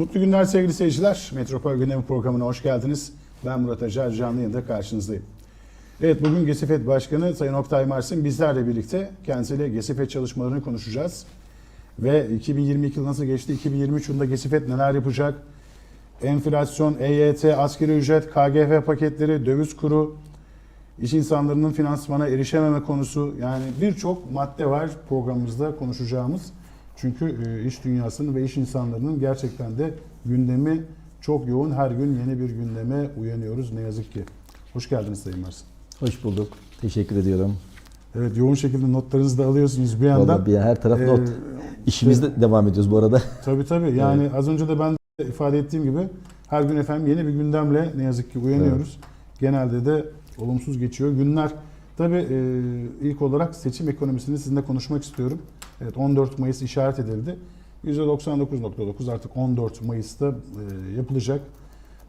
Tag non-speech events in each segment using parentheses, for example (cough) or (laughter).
Mutlu günler sevgili seyirciler. Metropol Gündemi programına hoş geldiniz. Ben Murat Acar, canlı yayında karşınızdayım. Evet bugün GESİFET Başkanı Sayın Oktay Mersin bizlerle birlikte kendisiyle GESİFET çalışmalarını konuşacağız. Ve 2022 yıl nasıl geçti, 2023 yılında GESİFET neler yapacak? Enflasyon, EYT, asgari ücret, KGF paketleri, döviz kuru, iş insanlarının finansmana erişememe konusu yani birçok madde var programımızda konuşacağımız. Çünkü e, iş dünyasının ve iş insanlarının gerçekten de gündemi çok yoğun. Her gün yeni bir gündeme uyanıyoruz ne yazık ki. Hoş geldiniz Sayın Mersin. Hoş bulduk. Teşekkür ediyorum. Evet yoğun şekilde notlarınızı da alıyorsunuz bir yandan. Vallahi bir her taraf Ee, not. İşimizde devam ediyoruz bu arada. Tabii tabii. Yani az önce de ben de ifade ettiğim gibi her gün efendim yeni bir gündemle ne yazık ki uyanıyoruz. Genelde de olumsuz geçiyor günler. Tabii e, ilk olarak seçim ekonomisini sizinle konuşmak istiyorum. Evet 14 Mayıs işaret edildi. %99.9 artık 14 Mayıs'ta e, yapılacak.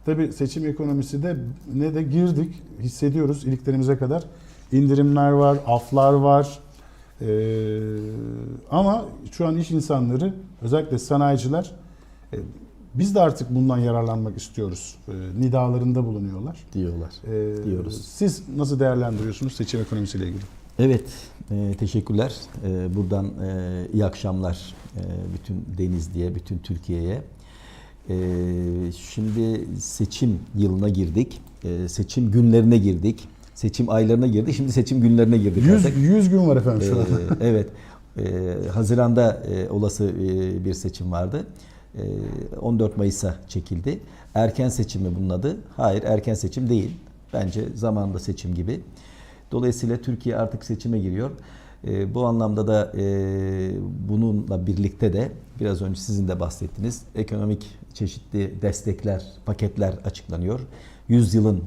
Tabii seçim ekonomisi de ne de girdik hissediyoruz iliklerimize kadar. İndirimler var, aflar var. Ee, ama şu an iş insanları özellikle sanayiciler e, biz de artık bundan yararlanmak istiyoruz. E, nidalarında bulunuyorlar. diyorlar. E, Diyoruz. Siz nasıl değerlendiriyorsunuz seçim ekonomisiyle ilgili? Evet, e, teşekkürler. E, buradan e, iyi akşamlar e, bütün Denizli'ye, bütün Türkiye'ye. E, şimdi seçim yılına girdik. E, seçim günlerine girdik. Seçim aylarına girdik. Şimdi seçim günlerine girdik 100, artık. 100 gün var efendim şu an. Ee, evet. Ee, Haziran'da e, olası e, bir seçim vardı. Ee, 14 Mayıs'a çekildi. Erken seçim mi bunun adı? Hayır, erken seçim değil. Bence zamanında seçim gibi. Dolayısıyla Türkiye artık seçime giriyor. Ee, bu anlamda da e, bununla birlikte de biraz önce sizin de bahsettiniz ekonomik çeşitli destekler, paketler açıklanıyor. Yüzyılın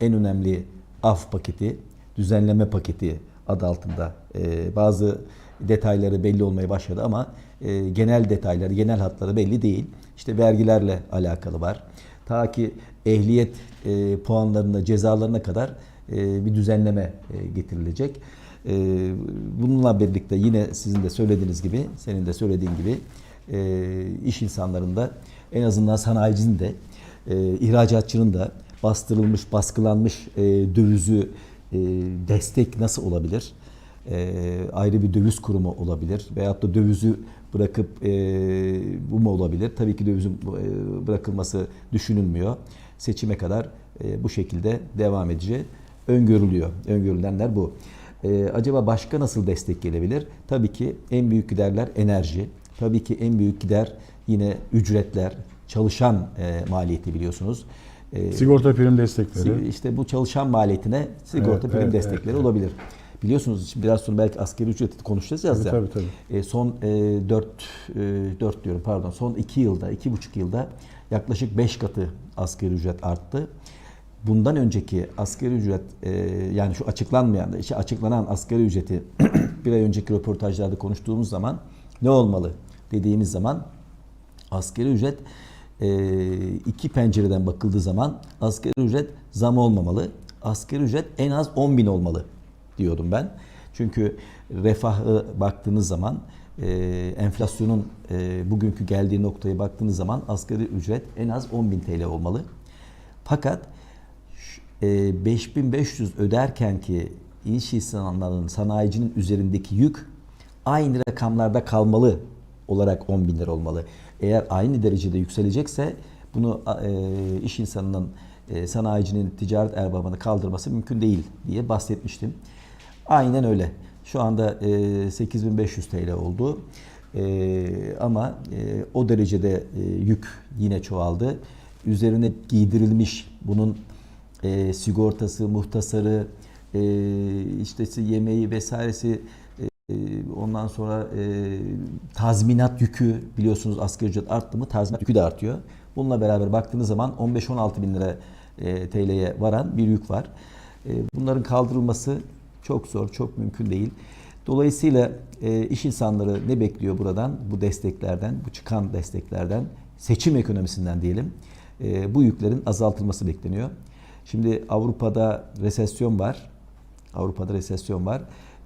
en önemli af paketi, düzenleme paketi adı altında e, bazı detayları belli olmaya başladı ama e, genel detayları, genel hatları belli değil. İşte vergilerle alakalı var. Ta ki ehliyet e, puanlarına, cezalarına kadar e, bir düzenleme e, getirilecek. E, bununla birlikte yine sizin de söylediğiniz gibi, senin de söylediğin gibi e, iş insanlarında en azından sanayicinin de e, ihracatçının da bastırılmış, baskılanmış e, dövizü e, destek nasıl olabilir? E, ayrı bir döviz kurumu olabilir veyahut da dövizi bırakıp e, bu mu olabilir? Tabii ki dövizin e, bırakılması düşünülmüyor. Seçime kadar e, bu şekilde devam edeceği öngörülüyor. Öngörülenler bu. E, acaba başka nasıl destek gelebilir? Tabii ki en büyük giderler enerji. Tabii ki en büyük gider yine ücretler, çalışan e, maliyeti biliyorsunuz. E, Sigorta prim destekleri. işte bu çalışan maliyetine sigorta Evet, prim evet, destekleri evet. olabilir. Biliyorsunuz biraz sonra belki asgari ücreti konuşacağız Tabii, ya. tabii, tabii. E, son e, 4 e, 4 diyorum pardon son 2 yılda 2,5 yılda yaklaşık 5 katı asgari ücret arttı. Bundan önceki asgari ücret e, yani şu açıklanmayan işte açıklanan asgari ücreti (clears throat) bir ay önceki röportajlarda konuştuğumuz zaman ne olmalı dediğimiz zaman asgari ücret e, iki pencereden bakıldığı zaman asgari ücret zam olmamalı. Asgari ücret en az 10 bin olmalı diyordum ben. Çünkü refahı baktığınız zaman e, enflasyonun e, bugünkü geldiği noktaya baktığınız zaman asgari ücret en az 10 bin TL olmalı. Fakat e, 5500 öderken ki iş insanlarının, sanayicinin üzerindeki yük aynı rakamlarda kalmalı olarak 10 bin lira olmalı. Eğer aynı derecede yükselecekse bunu e, iş insanının, e, sanayicinin ticaret erbabını kaldırması mümkün değil diye bahsetmiştim. Aynen öyle. Şu anda e, 8500 TL oldu. E, ama e, o derecede e, yük yine çoğaldı. Üzerine giydirilmiş bunun e, sigortası, muhtasarı, e, işte yemeği vesairesi e, ondan sonra e, tazminat yükü biliyorsunuz asgari ücret arttı mı tazminat yükü de artıyor. Bununla beraber baktığınız zaman 15-16 bin lira e, TL'ye varan bir yük var. E, bunların kaldırılması çok zor, çok mümkün değil. Dolayısıyla e, iş insanları ne bekliyor buradan? Bu desteklerden, bu çıkan desteklerden, seçim ekonomisinden diyelim. E, bu yüklerin azaltılması bekleniyor. Şimdi Avrupa'da resesyon var. Avrupa'da resesyon var.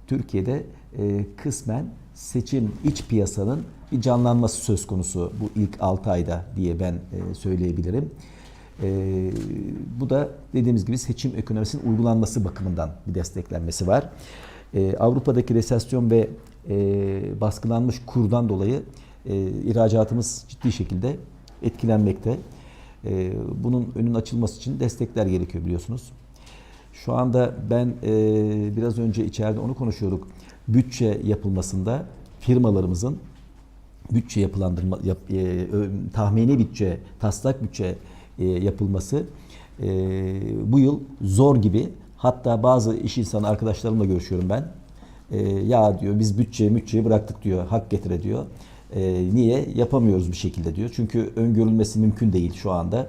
Türkiye'de e, kısmen seçim iç piyasanın bir canlanması söz konusu bu ilk 6 ayda diye ben e, söyleyebilirim. E, bu da dediğimiz gibi seçim ekonomisinin uygulanması bakımından bir desteklenmesi var. E, Avrupa'daki resesyon ve e, baskılanmış kurdan dolayı e, ihracatımız ciddi şekilde etkilenmekte. E, bunun önün açılması için destekler gerekiyor biliyorsunuz. Şu anda ben e, biraz önce içeride onu konuşuyorduk. Bütçe yapılmasında firmalarımızın bütçe yapılandırma yap, e, tahmini bütçe, taslak bütçe e, yapılması e, bu yıl zor gibi. Hatta bazı iş insanı arkadaşlarımla görüşüyorum ben. E, ya diyor biz bütçeyi bütçeyi bıraktık diyor. Hak getire diyor. E, niye? Yapamıyoruz bir şekilde diyor. Çünkü öngörülmesi mümkün değil şu anda.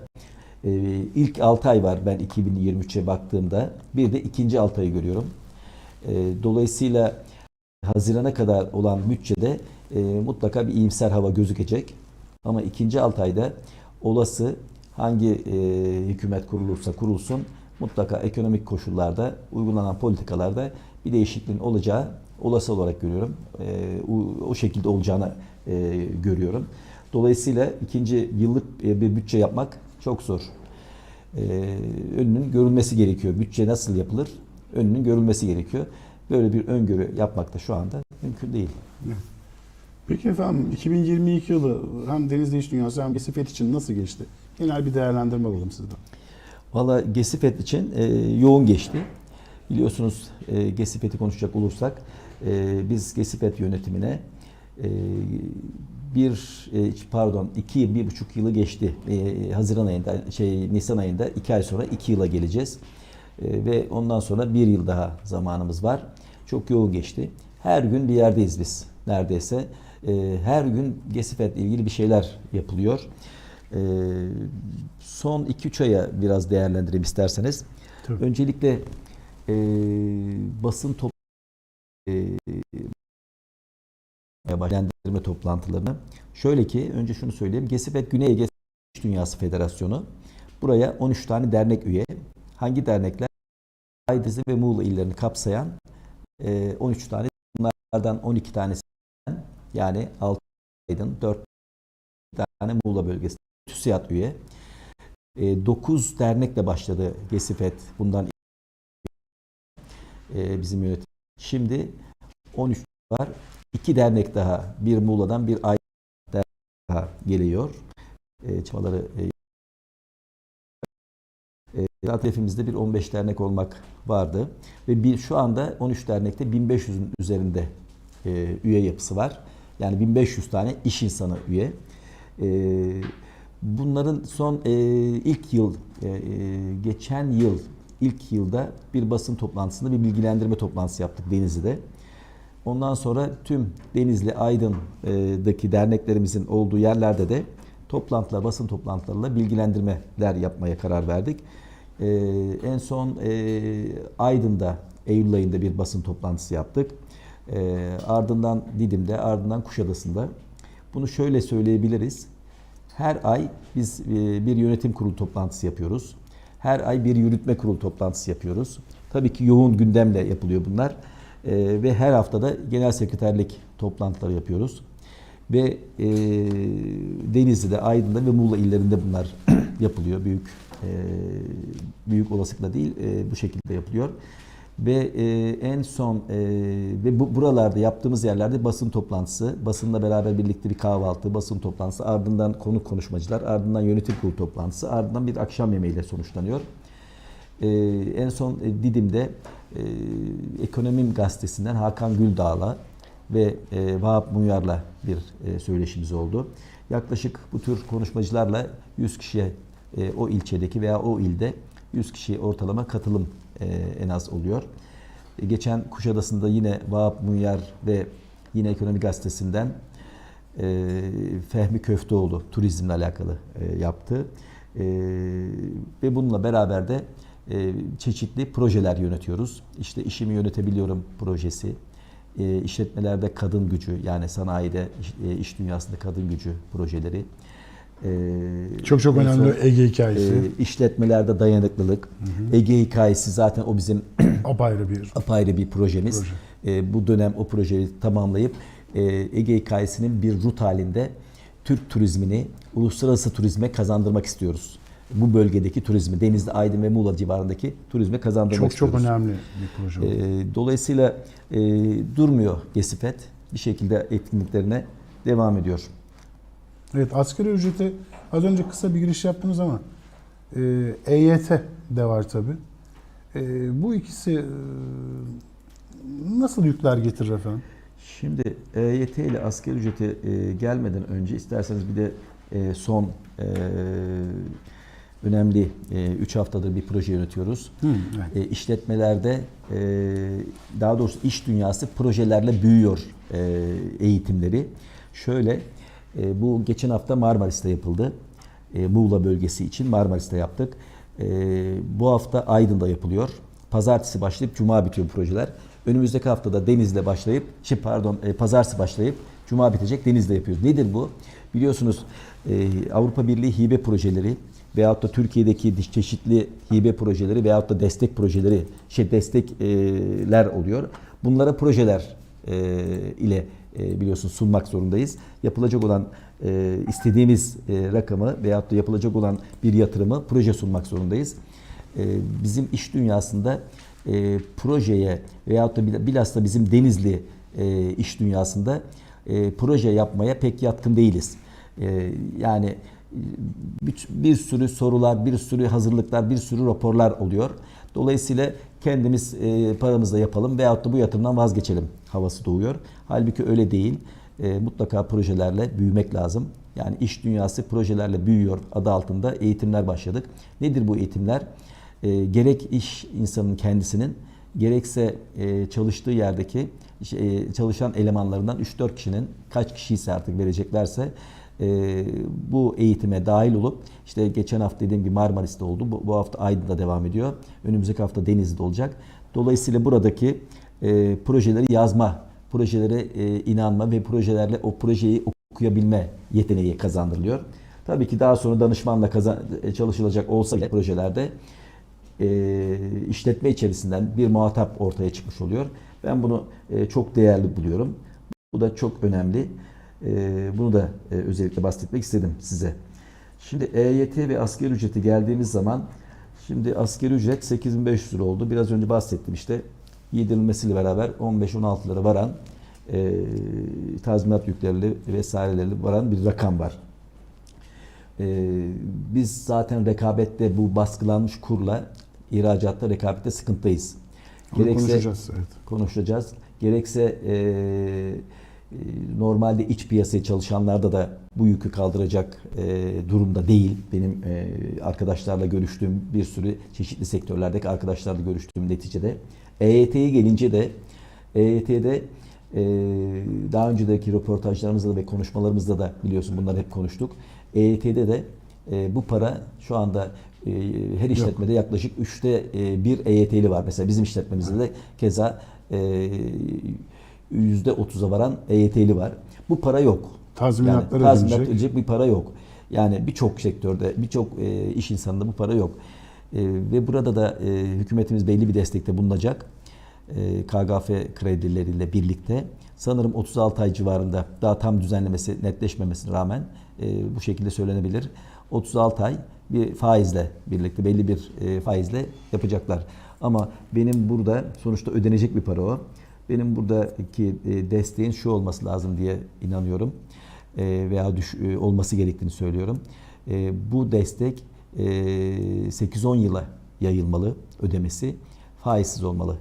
E, ilk 6 ay var ben 2023'e baktığımda. Bir de ikinci 6 ayı görüyorum. E, dolayısıyla Haziran'a kadar olan bütçede e, mutlaka bir iyimser hava gözükecek. Ama ikinci 6 ayda olası hangi e, hükümet kurulursa kurulsun mutlaka ekonomik koşullarda uygulanan politikalarda bir değişikliğin olacağı olası olarak görüyorum. E, o, o şekilde olacağını e, görüyorum. Dolayısıyla ikinci yıllık e, bir bütçe yapmak çok zor. E, önünün görülmesi gerekiyor. Bütçe nasıl yapılır? Önünün görülmesi gerekiyor. Böyle bir öngörü yapmak da şu anda mümkün değil. Peki efendim 2022 yılı hem Denizli İş Dünyası hem Gesifet için nasıl geçti? Genel bir değerlendirme alalım sizden. Valla Gesifet için e, yoğun geçti. Biliyorsunuz e, Gesifet'i konuşacak olursak e, biz Gesifet yönetimine e, bir e, pardon iki bir buçuk yılı geçti. E, Haziran ayında şey Nisan ayında iki ay sonra iki yıla geleceğiz. E, ve ondan sonra bir yıl daha zamanımız var. Çok yoğun geçti. Her gün bir yerdeyiz biz neredeyse. E, her gün Gesifet'le ilgili bir şeyler yapılıyor. E, son 2-3 aya biraz değerlendireyim isterseniz. Tabii. Öncelikle e, basın top e, başlandırma toplantılarını. Şöyle ki önce şunu söyleyeyim. Gesifet Güney Ege Dünyası Federasyonu. Buraya 13 tane dernek üye. Hangi dernekler? Aydızı ve Muğla illerini kapsayan e, 13 tane bunlardan 12 tanesi yani 6 Aydın, 4 tane Muğla bölgesi TÜSİAD üye. 9 dernekle başladı Gesifet bundan e, bizim yönetim. Şimdi 13 var. 2 dernek daha, bir Muğla'dan bir dernek daha geliyor. E, çalışmaları e, e, zaten hepimizde bir 15 dernek olmak vardı. Ve bir, şu anda 13 dernekte 1500'ün üzerinde e, üye yapısı var. Yani 1500 tane iş insanı üye. E, bunların son e, ilk yıl, e, e, geçen yıl ilk yılda bir basın toplantısında bir bilgilendirme toplantısı yaptık Denizli'de. Ondan sonra tüm Denizli, Aydın'daki derneklerimizin olduğu yerlerde de toplantılar, basın toplantılarıyla bilgilendirmeler yapmaya karar verdik. Ee, en son e, Aydın'da Eylül ayında bir basın toplantısı yaptık. Ee, ardından Didim'de, ardından Kuşadası'nda. Bunu şöyle söyleyebiliriz. Her ay biz e, bir yönetim kurulu toplantısı yapıyoruz. Her ay bir yürütme kurulu toplantısı yapıyoruz. Tabii ki yoğun gündemle yapılıyor bunlar. Ee, ve her haftada genel sekreterlik toplantıları yapıyoruz. Ve e, Denizli'de, Aydın'da ve Muğla illerinde bunlar (clears throat) yapılıyor. Büyük e, büyük olasılıkla değil e, bu şekilde yapılıyor. Ve e, en son e, ve bu buralarda yaptığımız yerlerde basın toplantısı, basınla beraber birlikte bir kahvaltı, basın toplantısı, ardından konuk konuşmacılar, ardından yönetim kurulu toplantısı, ardından bir akşam yemeğiyle sonuçlanıyor. E, en son e, Didim'de e, Ekonomim Gazetesi'nden Hakan Güldağ'la ve e, Vahap Munyar'la bir e, söyleşimiz oldu. Yaklaşık bu tür konuşmacılarla 100 kişiye e, o ilçedeki veya o ilde 100 kişiye ortalama katılım e, en az oluyor. E, geçen Kuşadası'nda yine Vahap Munyar ve yine Ekonomi Gazetesi'nden e, Fehmi Köfteoğlu turizmle alakalı yaptı. Ve bununla beraber de çeşitli projeler yönetiyoruz. İşte işimi yönetebiliyorum projesi, işletmelerde kadın gücü yani sanayide, iş dünyasında kadın gücü projeleri. E, Çok çok önemli son, Ege hikayesi. e, işletmelerde dayanıklılık. Ege hikayesi zaten o bizim (clears throat) Apayrı bir (clears throat) apayrı bir projemiz. proje. E, bu dönem o projeyi tamamlayıp e, Ege hikayesinin bir rut halinde Türk turizmini uluslararası turizme kazandırmak istiyoruz. Bu bölgedeki turizmi, Denizli, Aydın ve Muğla civarındaki turizme kazandırmak Çok çok istiyoruz. önemli bir proje. E, dolayısıyla e, durmuyor Gesifet. Bir şekilde etkinliklerine devam ediyor. Evet asgari ücreti az önce kısa bir giriş yaptınız ama e, EYT de var tabi. bu ikisi e, nasıl yükler getirir efendim? Şimdi EYT ile asgari ücrete e, gelmeden önce isterseniz bir de e, son e, önemli 3 haftadır bir proje yönetiyoruz. Hı, evet. E, işletmelerde e, daha doğrusu iş dünyası projelerle büyüyor e, eğitimleri. Şöyle e, bu geçen hafta Marmaris'te yapıldı. E, Muğla bölgesi için Marmaris'te yaptık. E, bu hafta Aydın'da yapılıyor. Pazartesi başlayıp Cuma bitiyor projeler. Önümüzdeki haftada Deniz'de başlayıp, şey pardon, e, Pazartesi başlayıp Cuma bitecek Deniz'de yapıyoruz. Nedir bu? Biliyorsunuz e, Avrupa Birliği hibe projeleri veyahut da Türkiye'deki çeşitli hibe projeleri veyahut da destek projeleri, şey destekler oluyor. Bunlara projeler e, ile biliyorsun sunmak zorundayız. Yapılacak olan e, istediğimiz e, rakamı veyahut da yapılacak olan bir yatırımı proje sunmak zorundayız. E, bizim iş dünyasında e, projeye veyahut da bil- bilhassa bizim Denizli e, iş dünyasında e, proje yapmaya pek yatkın değiliz. E, yani bir, bir sürü sorular, bir sürü hazırlıklar, bir sürü raporlar oluyor. Dolayısıyla kendimiz e, paramızla yapalım veyahut da bu yatırımdan vazgeçelim havası doğuyor. Halbuki öyle değil. E, mutlaka projelerle büyümek lazım. Yani iş dünyası projelerle büyüyor adı altında eğitimler başladık. Nedir bu eğitimler? E, gerek iş insanının kendisinin gerekse e, çalıştığı yerdeki e, çalışan elemanlarından 3-4 kişinin kaç kişi ise artık vereceklerse e, bu eğitime dahil olup işte geçen hafta dediğim gibi Marmaris'te oldu. Bu, bu hafta Aydın'da devam ediyor. Önümüzdeki hafta Denizli'de olacak. Dolayısıyla buradaki e, projeleri yazma, projelere e, inanma ve projelerle o projeyi okuyabilme yeteneği kazandırılıyor. Tabii ki daha sonra danışmanla kazan, e, çalışılacak olsa bile projelerde e, işletme içerisinden bir muhatap ortaya çıkmış oluyor. Ben bunu e, çok değerli buluyorum. Bu da çok önemli. E, bunu da e, özellikle bahsetmek istedim size. Şimdi EYT ve asgari ücreti geldiğimiz zaman şimdi asgari ücret 8500 lira oldu. Biraz önce bahsettim işte yedirilmesiyle beraber 15-16 lira varan e, tazminat yüklerli vesairelerle varan bir rakam var. E, biz zaten rekabette bu baskılanmış kurla ihracatta rekabette sıkıntıyız. Onu konuşacağız. Evet. konuşacağız. Gerekse e, normalde iç piyasaya çalışanlarda da bu yükü kaldıracak e, durumda değil. Benim e, arkadaşlarla görüştüğüm bir sürü çeşitli sektörlerdeki arkadaşlarla görüştüğüm neticede. EYT'ye gelince de EYT'de e, daha önceki röportajlarımızda ve konuşmalarımızda da biliyorsun bunları hep konuştuk. EYT'de de e, bu para şu anda e, her işletmede yaklaşık üçte e, bir EYT'li var. Mesela bizim işletmemizde de keza e, yüzde otuza varan EYT'li var. Bu para yok. Tazminatları yani, tazminat ödenecek. ödeyecek bir para yok. Yani birçok sektörde, birçok e, iş insanında bu para yok. E, ve burada da e, hükümetimiz belli bir destekte bulunacak. E, KGF kredileriyle birlikte sanırım 36 ay civarında daha tam düzenlemesi netleşmemesine rağmen e, bu şekilde söylenebilir. 36 ay bir faizle birlikte belli bir e, faizle yapacaklar. Ama benim burada sonuçta ödenecek bir para o. Benim buradaki e, desteğin şu olması lazım diye inanıyorum e, veya düş, e, olması gerektiğini söylüyorum. Bu destek e, 8-10 yıla yayılmalı ödemesi faizsiz olmalı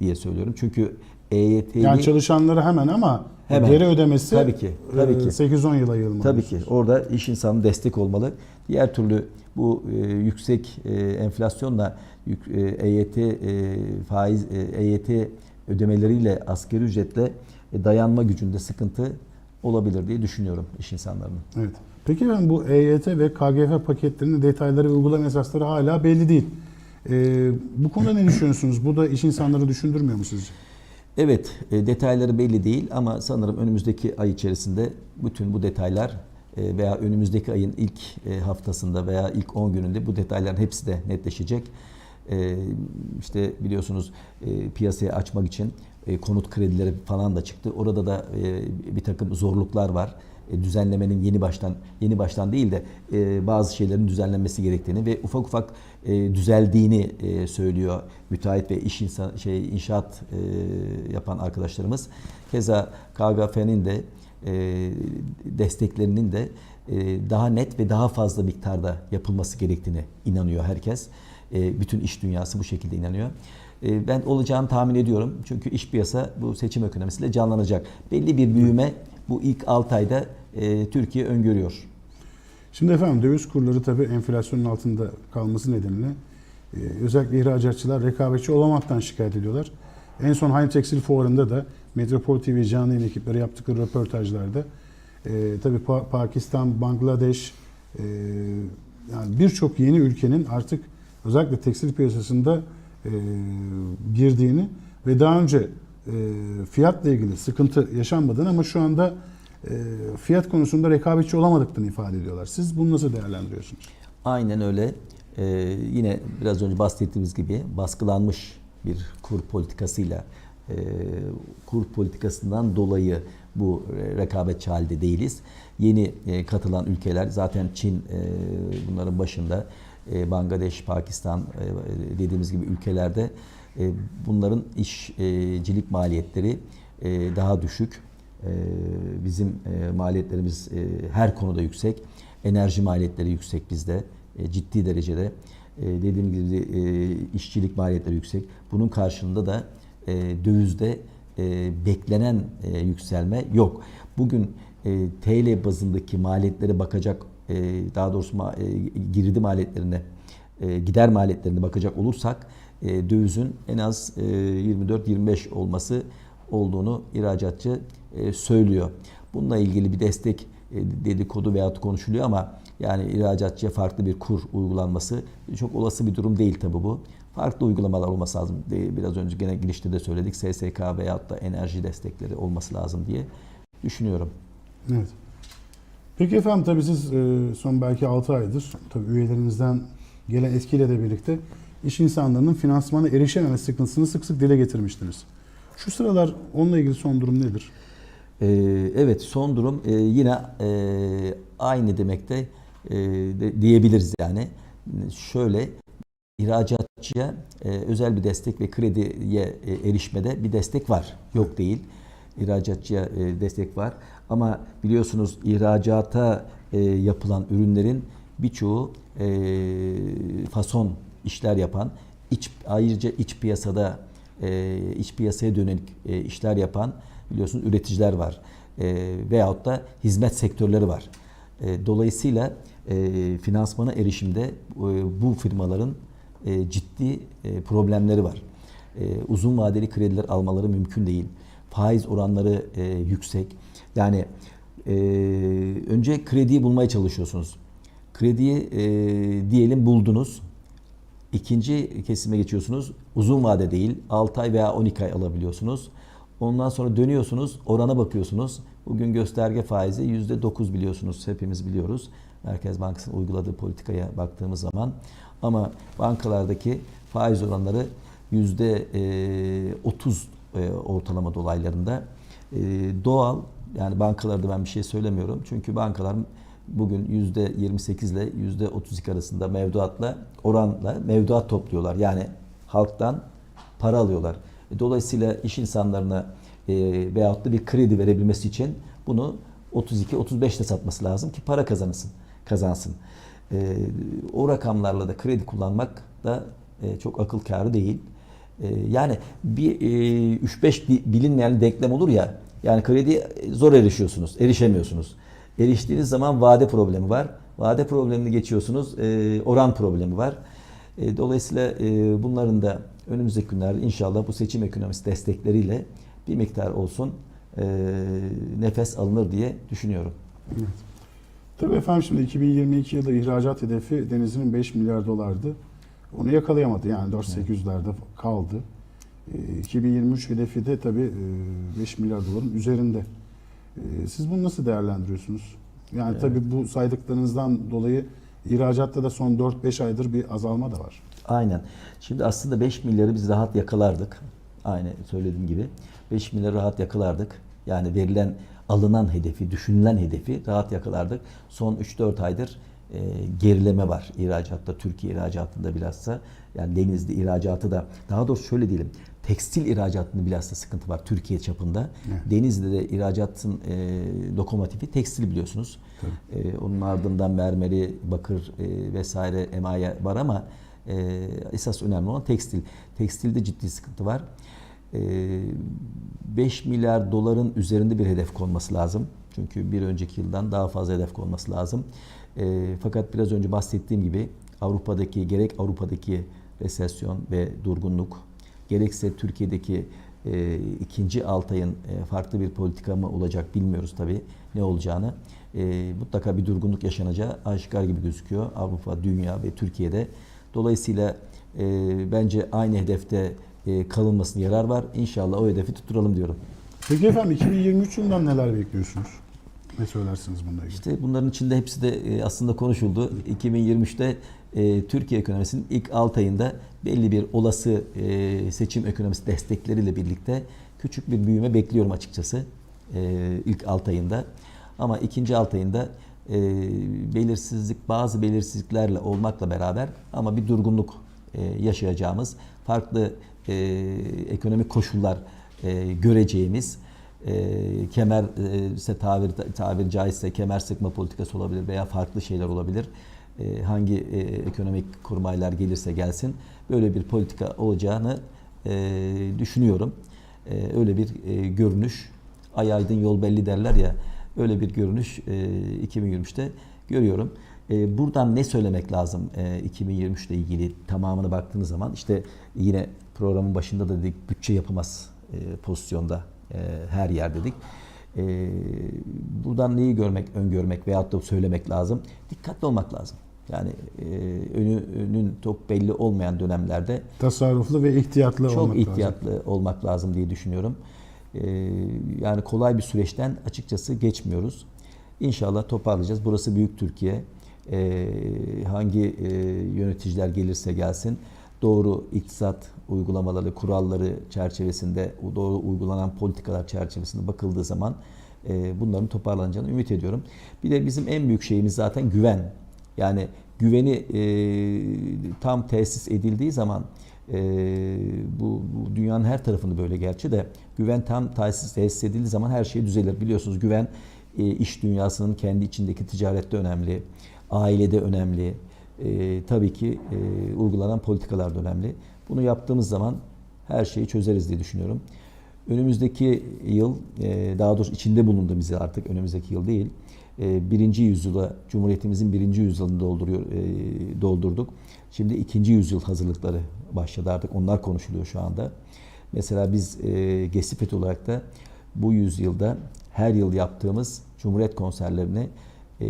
diye söylüyorum. Çünkü EYT'li Yani çalışanları hemen ama Hemen. geri ödemesi Tabii ki, tabii ki. 8-10 yıla yayılmalı. Tabii ki orada iş insanı destek olmalı. Diğer türlü bu e, yüksek e, enflasyonla yük, e, EYT e, faiz e, EYT ödemeleriyle asgari ücretle e, dayanma gücünde sıkıntı olabilir diye düşünüyorum iş insanlarının. Evet. Peki ben bu EYT ve KGF paketlerinin detayları ve uygulama esasları hala belli değil. Ee, bu konuda ne düşünüyorsunuz? Bu da iş insanları düşündürmüyor mu sizce? Evet, e, detayları belli değil ama sanırım önümüzdeki ay içerisinde bütün bu detaylar e, veya önümüzdeki ayın ilk e, haftasında veya ilk 10 gününde bu detayların hepsi de netleşecek. E, işte biliyorsunuz e, piyasaya açmak için E, konut kredileri falan da çıktı. Orada da e, bir takım zorluklar var. Düzenlemenin yeni baştan yeni baştan değil de bazı şeylerin düzenlenmesi gerektiğini ve ufak ufak düzeldiğini söylüyor müteahhit ve iş insan şey inşaat yapan arkadaşlarımız. Keza KGF'nin de desteklerinin de daha net ve daha fazla miktarda yapılması gerektiğine inanıyor herkes. E, bütün iş dünyası bu şekilde inanıyor. E, ben olacağını tahmin ediyorum. Çünkü iş piyasa bu seçim ekonomisiyle canlanacak. Belli bir büyüme bu ilk 6 ayda e, Türkiye öngörüyor. Şimdi efendim döviz kurları tabii enflasyonun altında kalması nedeniyle e, özellikle ihracatçılar rekabetçi olamaktan şikayet ediyorlar. En son Hain Tekstil Fuarı'nda da Metropol TV canlı yayın ekipleri yaptıkları röportajlarda e, tabii Pa- Pakistan, Bangladeş e, yani birçok yeni ülkenin artık özellikle tekstil piyasasında e, girdiğini ve daha önce e, fiyatla ilgili sıkıntı yaşanmadığını ama şu anda e, fiyat konusunda rekabetçi olamadıklarını ifade ediyorlar. Siz bunu nasıl değerlendiriyorsunuz? Aynen öyle. Ee, yine biraz önce bahsettiğimiz gibi baskılanmış bir kur politikasıyla e, kur politikasından dolayı bu e, rekabetçi halde değiliz. Yeni e, katılan ülkeler zaten Çin e, bunların başında e, Bangladeş, Pakistan e, dediğimiz gibi ülkelerde e, bunların işcilik maliyetleri e, daha düşük. Bizim maliyetlerimiz her konuda yüksek. Enerji maliyetleri yüksek bizde. Ciddi derecede. Dediğim gibi işçilik maliyetleri yüksek. Bunun karşılığında da e, dövizde beklenen yükselme yok. Bugün TL bazındaki maliyetlere bakacak, e, daha doğrusu ma- e, girdi maliyetlerine, e, gider maliyetlerine bakacak olursak e, dövizin en az e, 24-25 olması olduğunu ihracatçı söylüyor. Bununla ilgili bir destek dedikodu veya konuşuluyor ama yani ihracatçıya farklı bir kur uygulanması çok olası bir durum değil tabi bu. Farklı uygulamalar olması lazım. Biraz önce gene girişte de söyledik. SSK veyahut da enerji destekleri olması lazım diye düşünüyorum. Evet. Peki efendim tabii siz e, son belki 6 aydır tabii üyelerinizden gelen etkiyle de birlikte iş insanlarının finansmana erişememe sıkıntısını sık sık dile getirmiştiniz. Şu sıralar onunla ilgili son durum nedir? Ee, evet son durum e, yine e, aynı demekte e, de, diyebiliriz yani. Şöyle ihracatçıya e, özel bir destek ve krediye e, erişmede bir destek var. Yok değil. İhracatçıya e, destek var. Ama biliyorsunuz ihracata e, yapılan ürünlerin birçoğu e, fason işler yapan, iç ayrıca iç piyasada e, iç piyasaya dönelik e, işler yapan biliyorsunuz üreticiler var. E, veyahut da hizmet sektörleri var. E, dolayısıyla e, finansmana erişimde e, bu firmaların e, ciddi e, problemleri var. E, uzun vadeli krediler almaları mümkün değil. Faiz oranları e, yüksek. Yani e, önce krediyi bulmaya çalışıyorsunuz. Krediyi e, diyelim buldunuz. İkinci kesime geçiyorsunuz. Uzun vade değil. 6 ay veya 12 ay alabiliyorsunuz. Ondan sonra dönüyorsunuz. Orana bakıyorsunuz. Bugün gösterge faizi %9 biliyorsunuz. Hepimiz biliyoruz. Merkez Bankası'nın uyguladığı politikaya baktığımız zaman. Ama bankalardaki faiz oranları %30 e, ortalama dolaylarında. Doğal yani bankalarda ben bir şey söylemiyorum. Çünkü bankalar bugün %28 ile %32 arasında mevduatla oranla mevduat topluyorlar. Yani halktan para alıyorlar. E, Dolayısıyla iş insanlarına e, veyahut da bir kredi verebilmesi için bunu 32-35 ile satması lazım ki para kazansın. kazansın. E, o rakamlarla da kredi kullanmak da e, çok akıl kârı değil. E, yani bir e, 3-5 bi- bilinmeyen denklem olur ya yani kredi zor erişiyorsunuz, erişemiyorsunuz. Eriştiğiniz zaman vade problemi var. Vade problemini geçiyorsunuz, e, oran problemi var. E, dolayısıyla e, bunların da önümüzdeki günlerde inşallah bu seçim ekonomisi destekleriyle bir miktar olsun e, nefes alınır diye düşünüyorum. Evet. Tabii efendim şimdi 2022 yılı ihracat hedefi Denizli'nin 5 milyar dolardı. Onu yakalayamadı yani 4.800'lerde kaldı. E, 2023 hedefi de tabii e, 5 milyar doların üzerinde. E, Siz bunu nasıl değerlendiriyorsunuz? Yani Evet. tabii bu saydıklarınızdan dolayı ihracatta da son 4-5 aydır bir azalma da var. Aynen. Şimdi aslında 5 milyarı biz rahat yakalardık. Aynı söylediğim gibi 5 milyar rahat yakalardık. Yani verilen alınan hedefi, düşünülen hedefi rahat yakalardık. Son 3-4 aydır e, gerileme var ihracatta, Türkiye ihracatında bilhassa. Yani denizli ihracatı da, daha doğrusu şöyle diyelim, tekstil ihracatında bilhassa sıkıntı var Türkiye çapında. Denizli'de de ihracatın e, lokomotifi tekstil biliyorsunuz. E, onun ardından mermeri, bakır e, vesaire emaye var ama e, esas önemli olan tekstil. Tekstilde ciddi sıkıntı var. E, 5 milyar doların üzerinde bir hedef konması lazım. Çünkü bir önceki yıldan daha fazla hedef konması lazım. E, fakat biraz önce bahsettiğim gibi Avrupa'daki gerek Avrupa'daki resesyon ve durgunluk gerekse Türkiye'deki e, ikinci Altay'ın e, farklı bir politika mı olacak bilmiyoruz tabii ne olacağını. E, mutlaka bir durgunluk yaşanacağı aşikar gibi gözüküyor Avrupa, dünya ve Türkiye'de. Dolayısıyla e, bence aynı hedefte e, kalınmasına yarar var. İnşallah o hedefi tutturalım diyorum. Peki efendim 2023 yılından neler bekliyorsunuz? Ne söylersiniz bununla ilgili? İşte bunların içinde hepsi de e, aslında konuşuldu. 2023'te e, Türkiye ekonomisinin ilk 6 ayında belli bir olası e, seçim ekonomisi destekleriyle birlikte küçük bir büyüme bekliyorum açıkçası e, ilk 6 ayında. Ama ikinci 6 ayında e, belirsizlik bazı belirsizliklerle olmakla beraber ama bir durgunluk e, yaşayacağımız farklı e, ekonomik koşullar e, göreceğimiz e, kemer e, tabir tabir caizse kemer sıkma politikası olabilir veya farklı şeyler olabilir. E, hangi e, ekonomik kurmaylar gelirse gelsin böyle bir politika olacağını e, düşünüyorum. Öyle bir görünüş ay aydın yol belli derler ya öyle bir görünüş e, 2023'te görüyorum. Buradan ne söylemek lazım e, 2023 ile ilgili tamamına baktığınız zaman işte yine programın başında da dedik bütçe yapamaz pozisyonda her yer dedik. Buradan neyi görmek, öngörmek veyahut da söylemek lazım? Dikkatli olmak lazım. Yani e, önünün çok belli olmayan dönemlerde Tasarruflu ve ihtiyatlı çok olmak lazım. ihtiyatlı olmak lazım diye düşünüyorum. E, yani kolay bir süreçten açıkçası geçmiyoruz. İnşallah toparlayacağız. Burası büyük Türkiye. E, hangi e, yöneticiler gelirse gelsin doğru iktisat uygulamaları, kuralları çerçevesinde, doğru uygulanan politikalar çerçevesinde bakıldığı zaman e, bunların toparlanacağını ümit ediyorum. Bir de bizim en büyük şeyimiz zaten güven. Yani güveni e, tam tesis edildiği zaman e, bu, bu dünyanın her tarafında böyle gerçi de güven tam tesis, tesis edildiği zaman her şey düzelir. Biliyorsunuz güven e, iş dünyasının kendi içindeki ticarette önemli, ailede önemli, e, tabii ki e, uygulanan politikalar da önemli. Bunu yaptığımız zaman her şeyi çözeriz diye düşünüyorum. Önümüzdeki yıl, e, daha doğrusu içinde bulunduğumuz yıl artık önümüzdeki yıl değil, birinci yüzyıla, Cumhuriyetimizin birinci yüzyılını dolduruyor, e, doldurduk. Şimdi ikinci yüzyıl hazırlıkları başladı artık. Onlar konuşuluyor şu anda. Mesela biz e, Gesifet olarak da bu yüzyılda her yıl yaptığımız Cumhuriyet konserlerini e,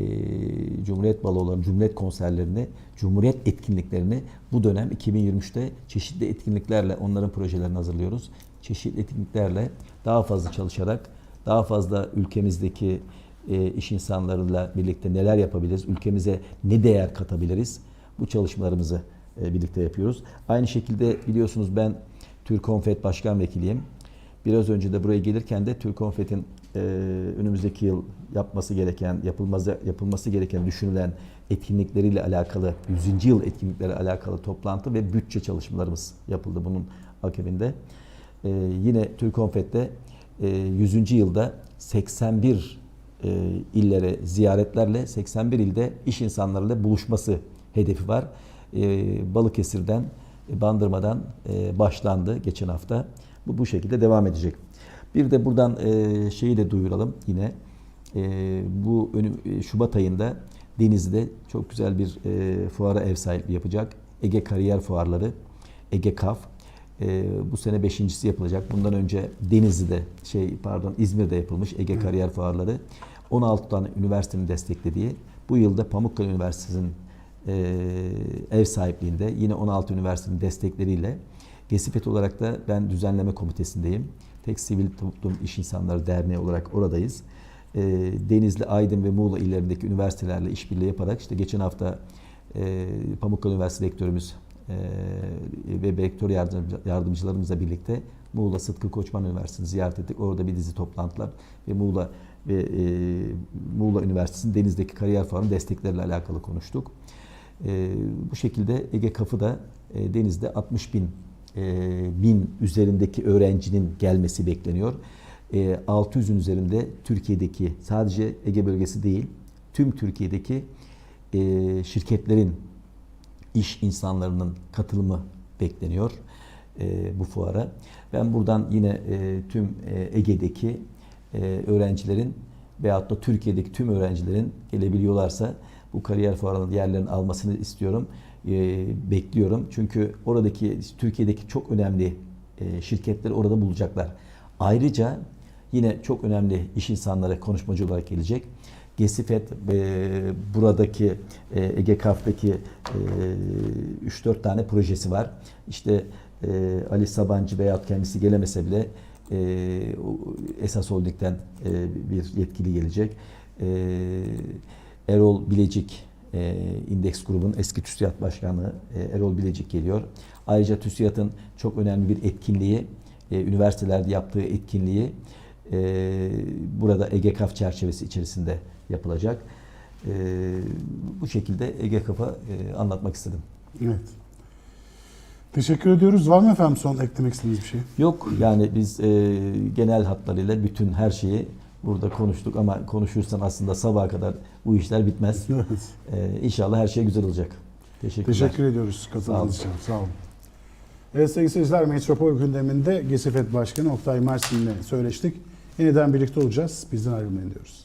Cumhuriyet balolarını, Cumhuriyet konserlerini, Cumhuriyet etkinliklerini bu dönem 2023'te çeşitli etkinliklerle onların projelerini hazırlıyoruz. Çeşitli etkinliklerle daha fazla çalışarak, daha fazla ülkemizdeki e, iş insanlarıyla birlikte neler yapabiliriz, ülkemize ne değer katabiliriz bu çalışmalarımızı e, birlikte yapıyoruz. Aynı şekilde biliyorsunuz ben Türk Konfet Başkan Vekiliyim. Biraz önce de buraya gelirken de Türk Konfet'in e, önümüzdeki yıl yapması gereken, yapılması yapılması gereken düşünülen etkinlikleriyle alakalı 100. yıl etkinlikleri alakalı toplantı ve bütçe çalışmalarımız yapıldı bunun akabinde. E, yine Türk Konfet'te e, 100. yılda 81 e, illere ziyaretlerle 81 ilde iş insanlarıyla buluşması hedefi var. E, Balıkesir'den, e, Bandırma'dan e, başlandı geçen hafta. Bu bu şekilde devam edecek. Bir de buradan e, şeyi de duyuralım yine. E, bu önüm, e, Şubat ayında Denizli'de çok güzel bir e, fuara ev sahipliği yapacak. Ege Kariyer Fuarları, Ege Kaf. E, bu sene beşincisi yapılacak. Bundan önce Denizli'de, şey pardon İzmir'de yapılmış Ege Kariyer Fuarları. 16 tane üniversitenin desteklediği. Bu yılda Pamukkale Üniversitesi'nin e, ev sahipliğinde yine 16 üniversitenin destekleriyle Gesifet olarak da ben düzenleme komitesindeyim. Tek Sivil Toplum İş İnsanları Derneği olarak oradayız. E, Denizli, Aydın ve Muğla illerindeki üniversitelerle işbirliği yaparak işte geçen hafta e, Pamukkale Üniversitesi Rektörümüz e, ve rektör yardımcı- yardımcılarımızla birlikte Muğla Sıtkı Koçman Üniversitesi'ni ziyaret ettik. Orada bir dizi toplantılar ve Muğla ve e, Muğla Üniversitesi'nin denizdeki kariyer fuarının destekleriyle alakalı konuştuk. E, bu şekilde Ege Kafı'da e, denizde 60 bin e, bin üzerindeki öğrencinin gelmesi bekleniyor. E, 600'ün üzerinde Türkiye'deki sadece Ege bölgesi değil tüm Türkiye'deki e, şirketlerin iş insanlarının katılımı bekleniyor e, bu fuara. Ben buradan yine e, tüm e, Ege'deki öğrencilerin veyahut da Türkiye'deki tüm öğrencilerin gelebiliyorlarsa bu kariyer fuarının yerlerini almasını istiyorum. E, bekliyorum. Çünkü oradaki Türkiye'deki çok önemli e, şirketleri orada bulacaklar. Ayrıca yine çok önemli iş insanları konuşmacı olarak gelecek. Gesifet e, buradaki e, Ege Kaf'taki e, 3-4 tane projesi var. İşte e, Ali Sabancı veyahut kendisi gelemese bile e, Esas Holding'den e, bir yetkili gelecek. E, Erol Bilecik e, İndeks Grubun eski TÜSİAD Başkanı e, Erol Bilecik geliyor. Ayrıca TÜSİAD'ın çok önemli bir etkinliği, e, üniversitelerde yaptığı etkinliği e, burada EGKAF çerçevesi içerisinde yapılacak. E, bu şekilde EGKAF'a e, anlatmak istedim. Evet. Teşekkür ediyoruz. Var mı efendim son eklemek istediğiniz bir şey? Yok yani biz e, genel hatlarıyla bütün her şeyi burada konuştuk ama konuşursan aslında sabaha kadar bu işler bitmez. (laughs) Evet. E, inşallah her şey güzel olacak. Teşekkürler. Teşekkür ediyoruz katıldığınız Sağ olun. için. Sağ olun. Evet sevgili seyirciler Metropol gündeminde GESİFET Başkanı Oktay Mersin'le söyleştik. Yeniden birlikte olacağız. Bizden ayrılmayın diyoruz.